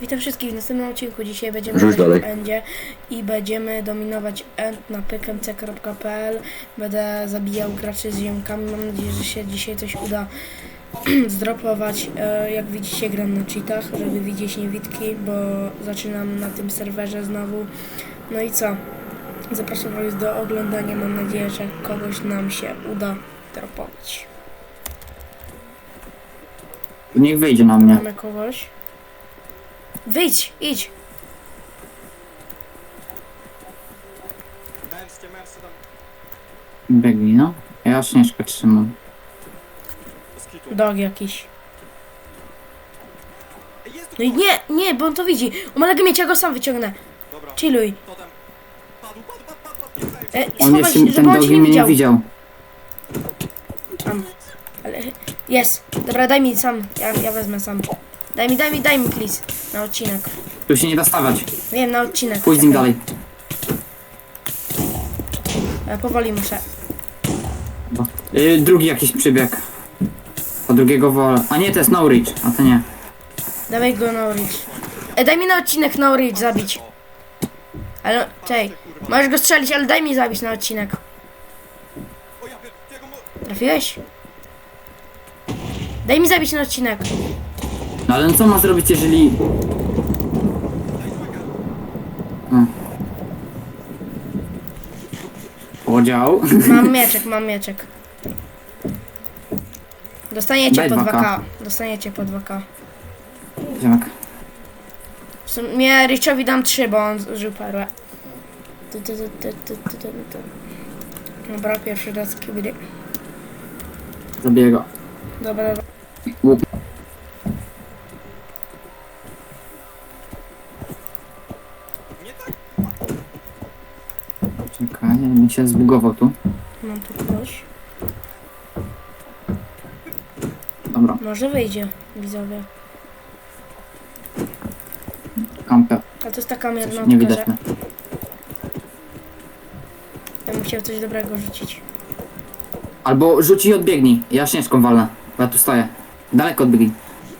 Witam wszystkich w następnym odcinku. Dzisiaj będziemy Rzuć w. Endzie i będziemy dominować End na pykmc.pl. Będę zabijał graczy z ziomkami. Mam nadzieję, że się dzisiaj coś uda zdropować. E, Jak widzicie gram na cheatach, żeby widzieć niewidki, bo zaczynam na tym serwerze znowu. No i co? Zapraszam Was do oglądania. Mam nadzieję, że kogoś nam się uda dropować. Niech wyjdzie na mnie. Mamy kogoś. Wyjdź, idź. Biegnij, no. Ja śnieżkę trzymam. Dog jakiś. No i nie, nie, bo on to widzi. U Malego mieć, ja go sam wyciągnę. Chilluj. E, On schowaj jeszcze, się, ten żeby on cię dogi nie mnie nie widział. widział. Tam. Ale jest. Dobra, daj mi sam. Ja, ja wezmę sam. Daj mi, daj mi, daj mi, please. Na odcinek. Tu się nie da stawać. Wiem, na odcinek. Pójdź z nim dalej. E, powoli muszę. Bo- Y, drugi jakiś przybieg. Po drugiego wolę. A nie, to jest no reach, a to nie. Dawaj go na Reach. E, daj mi na odcinek na Reach zabić. Ale, czej. Możesz go strzelić, ale daj mi zabić na odcinek. Trafiłeś? Daj mi zabić na odcinek. No ale co ma zrobić, jeżeli... No. Podział. Mam mieczek, mam mieczek. Dostaniecie Daj po 2K. 2K. Dostaniecie po 2K. Ziomek. W sumie Richowi dam 3, bo on zużył perłę. Tu, tu, tu, tu, tu, tu, tu, tu. Dobra, pierwszy raz kibry. Zabiję go. Dobra, dobra. Czekaj, mi się zbugował tu. mam tu kogoś. Dobra, Może wyjdzie, widzowie. kampę. A to jest taka Coś miernotka, nie że widać. ja bym chciał coś dobrego rzucić. Albo rzuć i odbiegnij. Ja śnieżką walnę. Bo ja tu stoję. Daleko odbiegnij.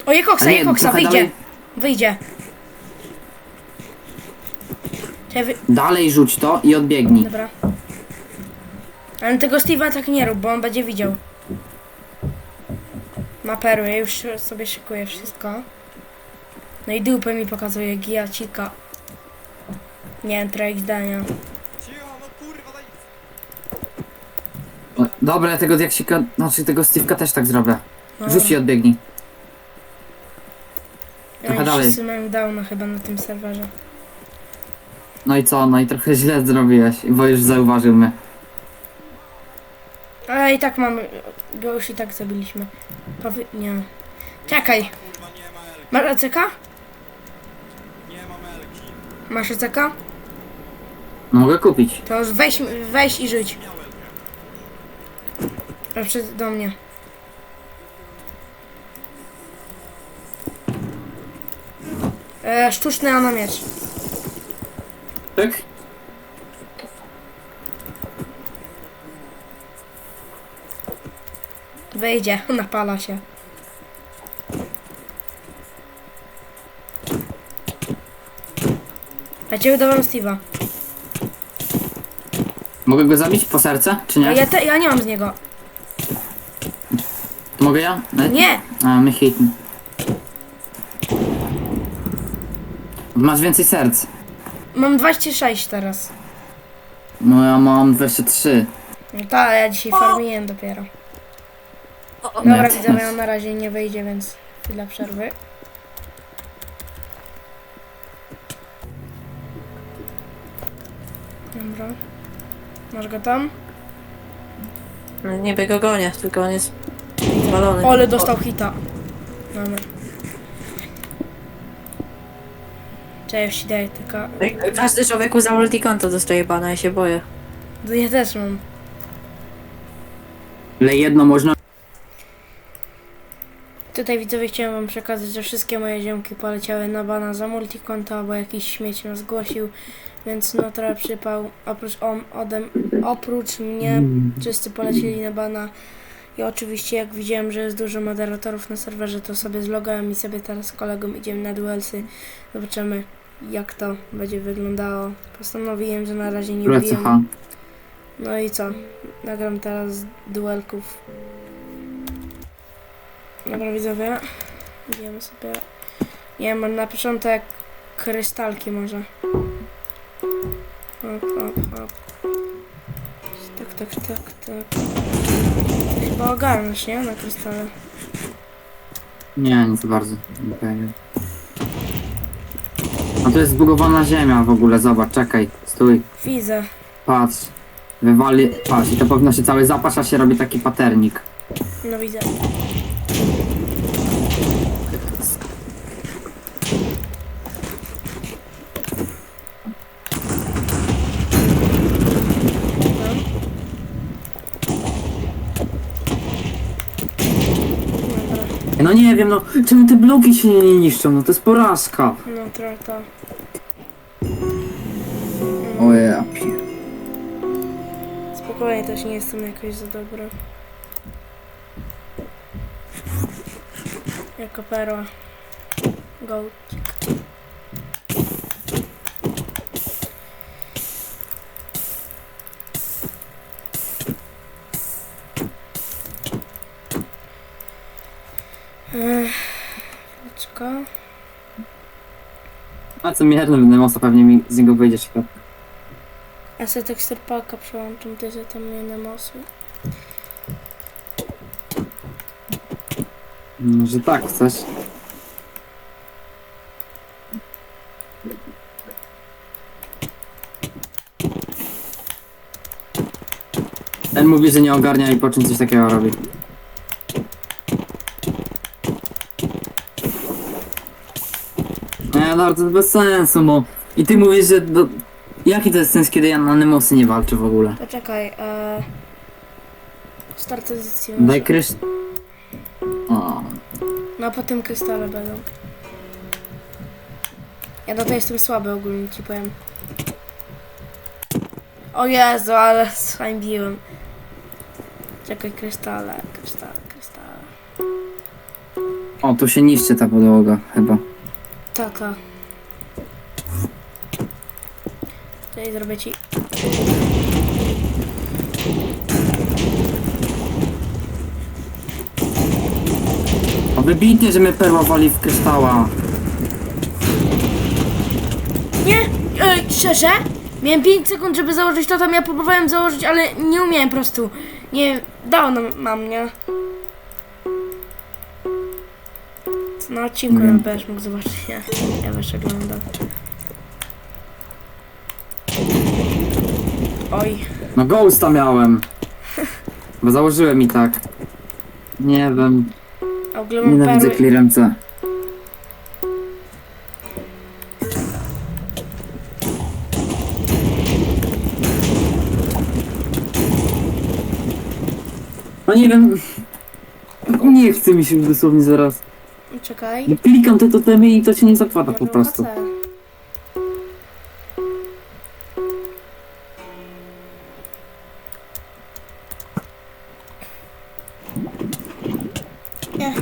O, je koksa, A je koksa, trochę wyjdzie. Dalej, Wyjdzie. Czekaj, wy... dalej rzuć to i odbiegnij. Dobra. Ale tego Steve'a tak nie rób, bo on będzie widział. Ma perły, już sobie szykuję wszystko. No i dupę mi pokazuje, gijacika. Nie wiem, trochę zdania. No kurwa, daj... O, Dobra, ja tego diaksika, znaczy tego Steve'ka też tak zrobię. No, Rzuć i odbiegnij. trochę i dalej. Wszyscy mają downa chyba na tym serwerze. No i co? No i trochę źle zrobiłeś, bo już zauważył mnie. Ale i tak mamy, go już i tak zabiliśmy. Powy... nie. Czekaj, Kurwa, nie ma elki. masz ECK? Nie mam elki. Masz ECK? No mogę kupić. To już weź, weź i żyć. A przed do mnie. E, sztuczny na miecz. Tak? Wyjdzie, napala się. Cię wydawam Steve'a. Mogę go zabić po serce, czy nie? ja, te, ja nie mam z niego. Mogę ja? No, Nie! A, my. Masz więcej serc. Mam 26 teraz. No ja mam 23. No tak, ja dzisiaj farmiłem dopiero. Dobra, jest- on na razie nie wyjdzie, więc chwila przerwy. Dobra. Masz go tam? No niby go gonię, tylko on jest zwalony. Ole, dostał hita. Dobra. Cześć, daj tylko... Każdy człowieku za multikonto dostaje bana, ja się boję. Ja też mam. Ale jedno można. Tutaj widzowie chciałem wam przekazać, że wszystkie moje ziomki poleciały na bana za multikonta, bo jakiś śmieć nas zgłosił, więc no trochę przypał. Oprócz, on, odem, oprócz mnie wszyscy polecieli na bana I oczywiście jak widziałem, że jest dużo moderatorów na serwerze, to sobie zlogałem i sobie teraz z kolegą idziemy na duelsy. Zobaczymy jak to będzie wyglądało. Postanowiłem, że na razie nie wbijam. No i co? Nagram teraz duelków. Dobra widzowie. Idziemy sobie. Nie wiem, na początek krystalki może. Hop, hop, hop. Tak, tak, tak, tak. Chyba ogarniesz, nie? Na krystale. Nie, nie za bardzo. Okej. A to jest zbugowana ziemia w ogóle, zobacz, czekaj, stój, Widzę. patrz. Wywali, patrz, i to powinno się cały zapaść, a się robi taki paternik. No widzę. Dobra. No nie wiem, no, czemu te bloki się nie niszczą, no to jest porażka. No trochę to. O ja Spokojnie, też nie jestem jakoś za dobra. Jako perła. Gołcik. A co mierny Nemosa pewnie mi z niego wyjdzie świat. Ja sobie tekstur paka przełączam, ty sobie tam mnie namosuj. No, że tak, chcesz? Ten mówi, że nie ogarnia i po czym coś takiego robi. No to bez sensu, no. I ty mówisz, że do... Jaki to jest sens, kiedy ja na Nemosy nie walczę w ogóle? Poczekaj, e... Start edycji Daj krysz... O, No a potem krystale będą. Ja do tej jestem słaby ogólnie ci powiem. O Jezu, ale zhańbiłem. Czekaj, krystale, krystale, krystale. o, tu się niszczy ta podłoga, chyba. Taka. Tutaj zrobię ci. O, wybitnie, że mnie perła wali w kryształa. Nie! Ej, szczerze? Miałem 5 sekund, żeby założyć to, tam ja próbowałem założyć, ale nie umiałem po prostu. Nie, dało nam, mam, nie? Co Na odcinku mm. będziesz mógł zobaczyć, nie? Ja też oglądam. Oj, No ghosta miałem. Bo założyłem i tak. Nie wiem, a w ogóle mam nienawidzę perły. clearance. No nie wiem. Nie chce mi się już dosłownie zaraz. Czekaj. No klikam te totemy i to się nie zakłada po prostu. Nie.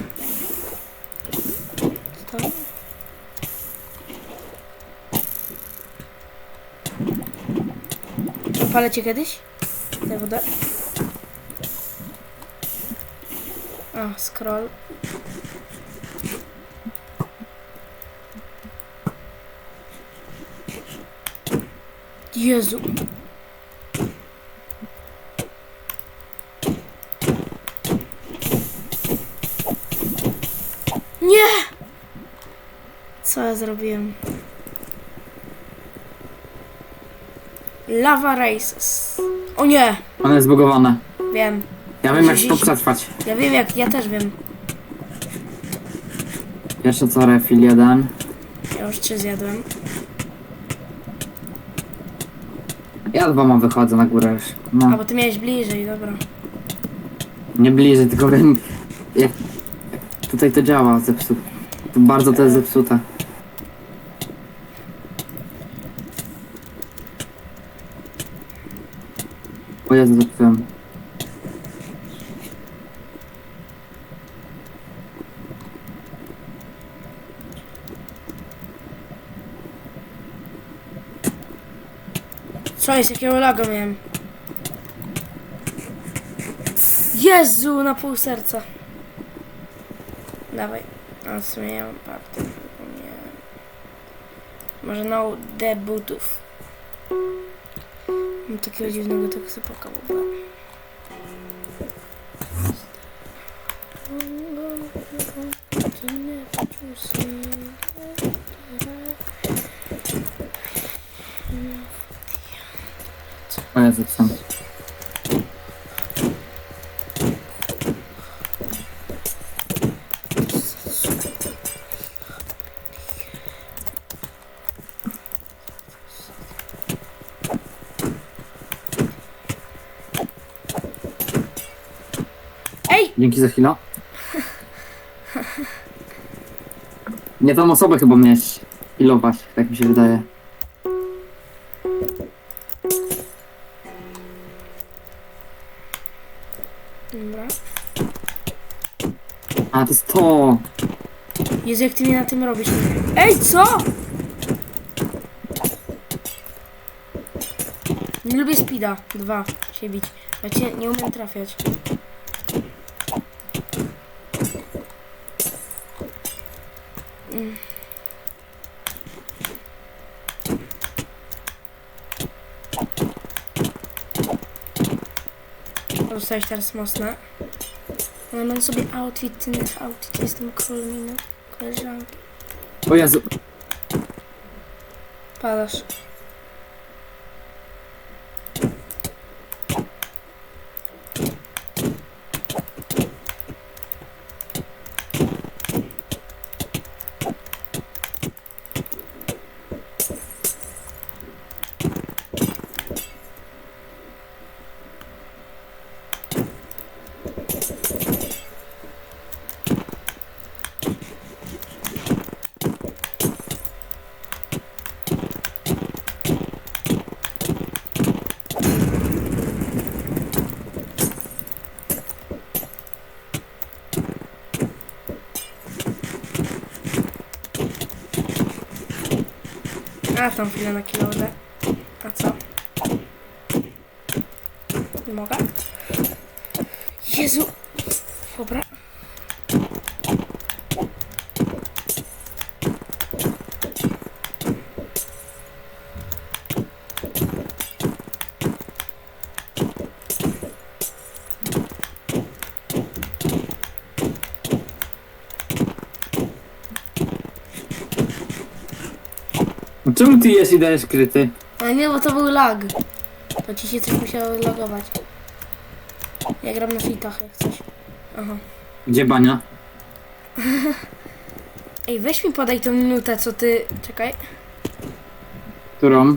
Co to? Opalę cię kiedyś? Daj wodę. A, scroll. Jezu. Nie! Co ja zrobiłem? Lava Races. O nie! One jest zbugowane. Wiem. Ja wiem jak to przetrwać. Ja wiem jak, ja też wiem. Pierwsze co refill jeden. Ja już trzy zjadłem. Ja dwoma wychodzę na górę już. No. A bo ty miałeś bliżej, dobra. Nie bliżej, tylko wiem jak tutaj to działa zepsute. To bardzo to jest zepsute. O Jezu, zepsułem. Co jest, jakiego laga miałem? Jezu, na pół serca. Dawaj. A w sumie ja mam. Nie. Może no debutów. Mam takiego dziwnego tekstopoka w ogóle. O Jezu, co? Ej! Dzięki za chwilę. Nie tą osobę chyba miałeś ilować, tak mi się wydaje. To jest to! Jezu, jak ty mnie na tym robisz. Ej, co? Nie lubię speeda. Dwa. Się bić. Ja cię nie umiem trafiać. Mm. Zostałeś teraz mocne. Ale mam sobie outfit, ten outfit, jestem królem koleżanki. O Jezu, Padasz. A tam chwilę na kilorze. A co? Nie mogę? Jezu! Dobra. Czemu ty jesz i dajesz kryty? Ale nie, bo to był lag. To ci się coś musiało lagować. Ja gram na fitach jak coś. Aha. Gdzie bania? Ej, weź mi podaj tą minutę, co ty... Czekaj. Którą?